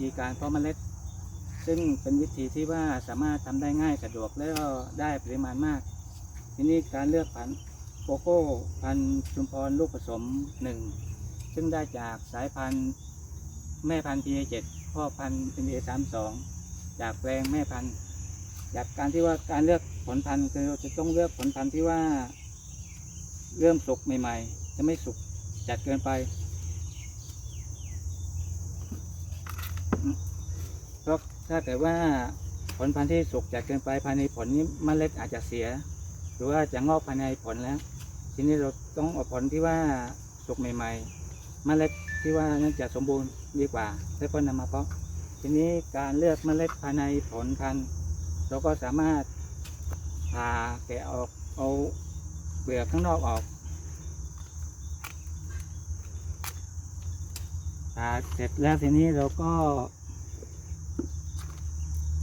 ธีการเพาะเมล็ด ซึ่งเป็นวิธีที่ว่าสามารถทำได้ง่ายสะดวกแล้วก็ได้ปริมาณมาก ทีนี้การเลือกพันธุ์โกโก้พันธุ์ชุมพรลูกผสมหนึ่งซึ่งได้จากสายพันธุ์แม่พันธุ์ PA7 พ่อพันธุ์ PA32 จากแปลงแม่พันธุ์จากการที่ว่าการเลือกผลพันธุ์คือจะต้องเลือกผลพันธุ์ที่ว่าเริ่มสุกใหม่ ๆ จะไม่สุกจัดเกินไป เพ ราะถ้าเกิดว่าผลพันธุ์ที่สุกจัดเกินไปภายในผลนี้เมล็ดอาจจะเสีย หรือว่าจะงอกภายในผลแล้ว ทีนี้เราต้องเอาผลที่ว่าสุกใหม่ ๆ เมล็ดที่ว่านั้นจะสมบูรณ์ดีกว่า แล้วก็นำมาเพาะ ทีนี้การเลือกเมล็ดภายในผลพันธุ์เราก็สามารถผ่าแกะออกเอาเปลือกข้างนอกออกผ่าเสร็จแล้วทีนี้เราก็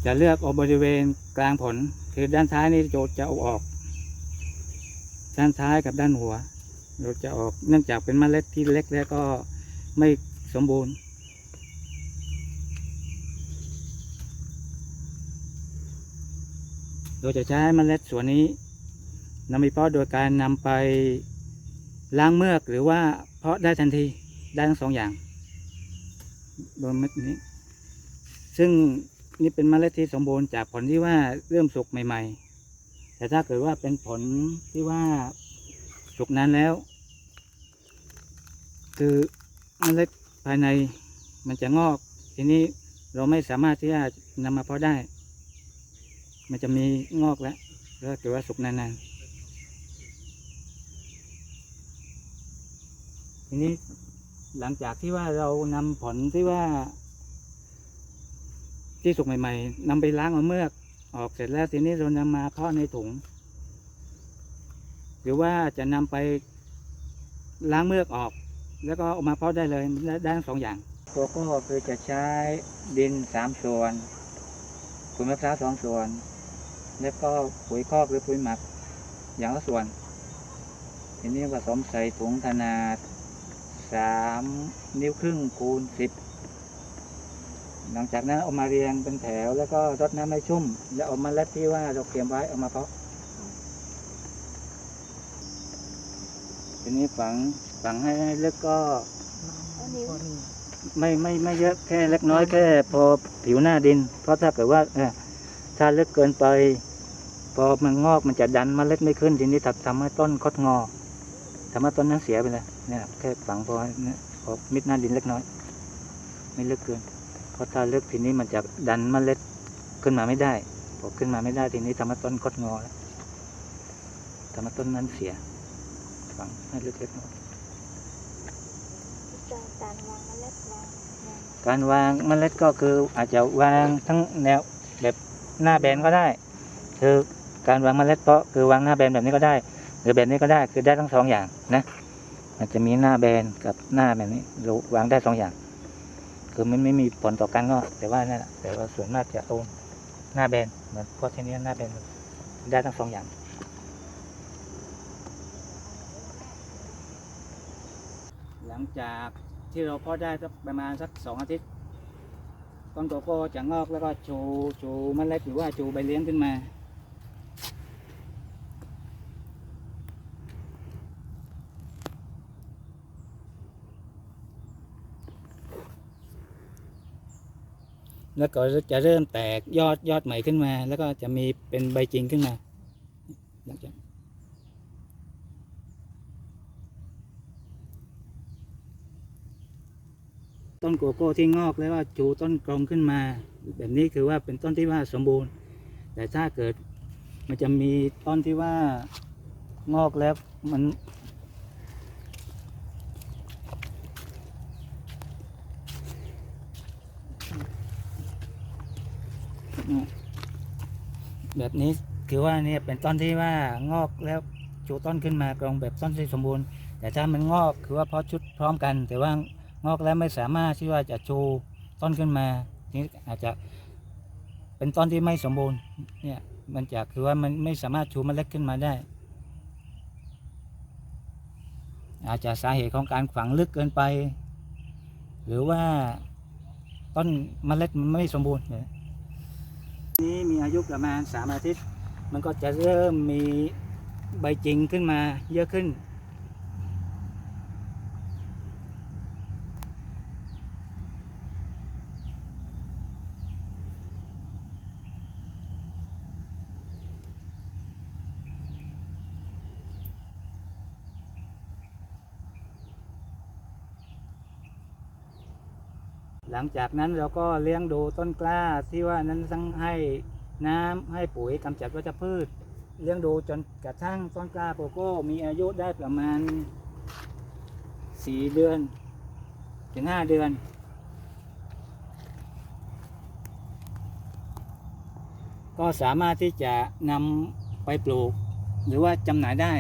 จะเลือกเอาบริเวณกลางผล คือด้านท้ายนี่โจจะเอาออก ด้านท้ายกับด้านหัวเราจะออก เนื่องจากเป็นเมล็ดที่เล็กแล้วก็ไม่สมบูรณ์เราจะใช้เมล็ดส่วนนี้นำไปเพาะโดยการนำไปล้างเมือกหรือว่าเพาะได้ทันทีได้ทั้งสองอย่างโดยเม็ดนี้ ซึ่ง นี่เป็นเมล็ดที่สมบูรณ์จากผลที่ว่าเริ่มสุกใหม่ ๆ แต่ถ้าเกิดว่าเป็นผลที่ว่าสุกนานแล้ว คือเมล็ดภายในมันจะงอก ทีนี้เราไม่สามารถที่จะนำมาเพาะได้ มันจะมีงอกแล้วแล้วเกิดว่าสุกนานๆทีนี้หลังจากที่ว่าเรานำผลที่ว่า ที่สุกใหม่ ๆนำไปล้างเอาเมือก ออกเสร็จแล้วทีนี้เรานำมาเพาะในถุง หรือว่าจะนำไปล้างเมือกออก แล้วก็เอามาเพาะได้เลยได้ได้ทั้งสองอย่างโกโก้คือจะใช้ดินสามส่วนปุ๋ยมะพร้าวสองส่วน แล้วก็ปุ๋ยคอกหรือปุ๋ยหมัก อย่างละส่วน ทีนี้ผสมใส่ถุงขนาดสามนิ้วครึ่งคูณสิบ หลังจากนั้นเอามาเรียงเป็นแถว แล้วก็รดน้ำให้ชุ่ม แล้วเอามาเล็ดที่ว่าเราเตรียมไว้เอามาเพาะทีนี้ฝังฝังให้ลึกก็อันนี้ไม่ไม่ไม่เยอะแค่เล็กน้อยแค่พอผิวหน้าดิน เพราะถ้าเกิดว่าเออถ้าลึกเกินไป พอมันงอกมันจะดันเมล็ดไม่ขึ้นทีนี้ทำทำให้ต้นคดงอทำให้ต้นนั้นเสียไปเลยเนี่ยแค่ฝังพอเนี่ยพอมิดหน้าดินเล็กน้อย ไม่ลึกเกิน เพราะถ้าลึกทีนี้มันจะดันเมล็ดขึ้นมาไม่ได้พอขึ้นมาไม่ได้ทีนี้ทำให้ต้นคดงอแล้วทำให้ต้นนั้นเสียฝังให้ลึกเล็กน้อยการวางเมล็ดวางวางการวางเมล็ดก็คืออาจจะวางทั้งแนวแบบหน้าแบนก็ได้ คือการวางเมล็ดเพาะคือวางหน้าแบนแบบนี้ก็ได้ หรือแบบนี้ก็ได้คือได้ทั้งสองอย่างนะมันจะมีหน้าแบนกับหน้าแบบนี้เราวางได้สองอย่าง คือมันไม่มีผลต่อการงอกแต่ว่านั่นแหละแต่ว่าส่วนมากจะเอาหน้าแบนเหมือนพราะที่นี้หน้าแบนได้ทั้งสองอย่างหลังจากที่เราเพาะได้สักประมาณสักสองอาทิตย์ต้นโกโก้จะงอกแล้วก็ชูชูเล็ดหรือว่าชูใบเลี้ยงขึ้นมา แล้วก็จะเริ่มแตกยอดยอดใหม่ขึ้นมา แล้วก็จะมีเป็นใบจริงขึ้นมาหลังจากต้นโกโก้ที่งอกแล้วก็ชูต้นกลมขึ้นมา แบบนี้คือว่าเป็นต้นที่ว่าสมบูรณ์ แต่ถ้าเกิดมันจะมีต้นที่ว่างอกแล้วมัน แบบนี้คือว่าเนี่ยเป็นต้นที่ว่างอกแล้วชูต้นขึ้นมากรองแบบต้นที่สมบูรณ์ แต่ถ้ามันงอกคือว่าเพาะชุดพร้อมกัน แต่ว่างอกแล้วไม่สามารถที่ว่าจะชูต้นขึ้นมานี่อาจจะเป็นต้นที่ไม่สมบูรณ์เนี่ยมันจะคือว่ามันไม่สามารถชูเมล็ดขึ้นมาได้ อาจจะสาเหตุของการฝังลึกเกินไป หรือว่าต้นเมล็ดมันไม่สมบูรณ์ นี่ยนี้มีอายุประมาณสามอาทิตย์ มันก็จะเริ่มมีใบจริงขึ้นมาเยอะขึ้น หลังจากนั้นเราก็เลี้ยงดูต้นกล้าที่ว่านั้นทั้งให้น้ำให้ปุ๋ยกำจัดวัชพืช เลี้ยงดูจนกระทั่งต้นกล้าโกโก้มีอายุได้ประมาณสี่เดือน ถึงห้าเดือน ก็สามารถที่จะนำไปปลูก หรือว่าจำหน่ายได้